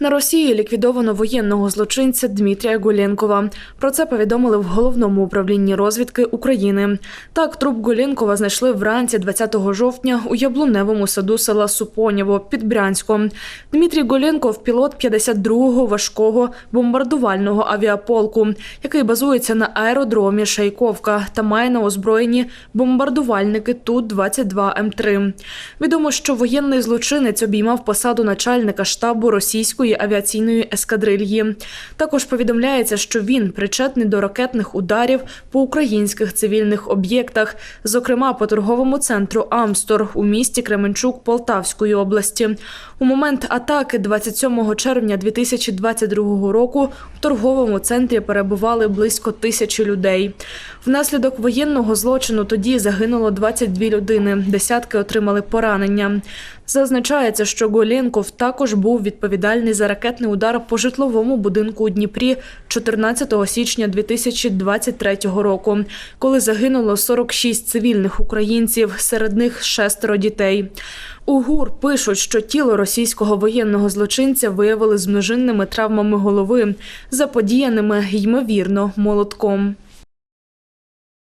На Росії ліквідовано воєнного злочинця Дмитрія Гулєнкова. Про це повідомили в головному управлінні розвідки України. Так, труп Гулєнкова знайшли вранці 20 жовтня у яблуневому саду села Супонєво під Брянськом. Дмитрій Гулєнков – пілот 52-го важкого бомбардувального авіаполку, який базується на аеродромі Шайковка та має на озброєнні бомбардувальники Ту-22М3. Відомо, що воєнний злочинець обіймав посаду начальника штабу російської авіаційної ескадрильї. Також повідомляється, що він причетний до ракетних ударів по українських цивільних об'єктах, зокрема по торговому центру Амстор у місті Кременчук Полтавської області. У момент атаки 27 червня 2022 року в торговому центрі перебували близько тисячі людей. Внаслідок воєнного злочину тоді загинуло 22 людини, десятки отримали поранення. Зазначається, що Голєнков також був відповідальний за ракетний удар по житловому будинку у Дніпрі 14 січня 2023 року, коли загинуло 46 цивільних українців, серед них шестеро дітей. У ГУР пишуть, що тіло російського воєнного злочинця виявили з множинними травмами голови, заподіяними ймовірно молотком.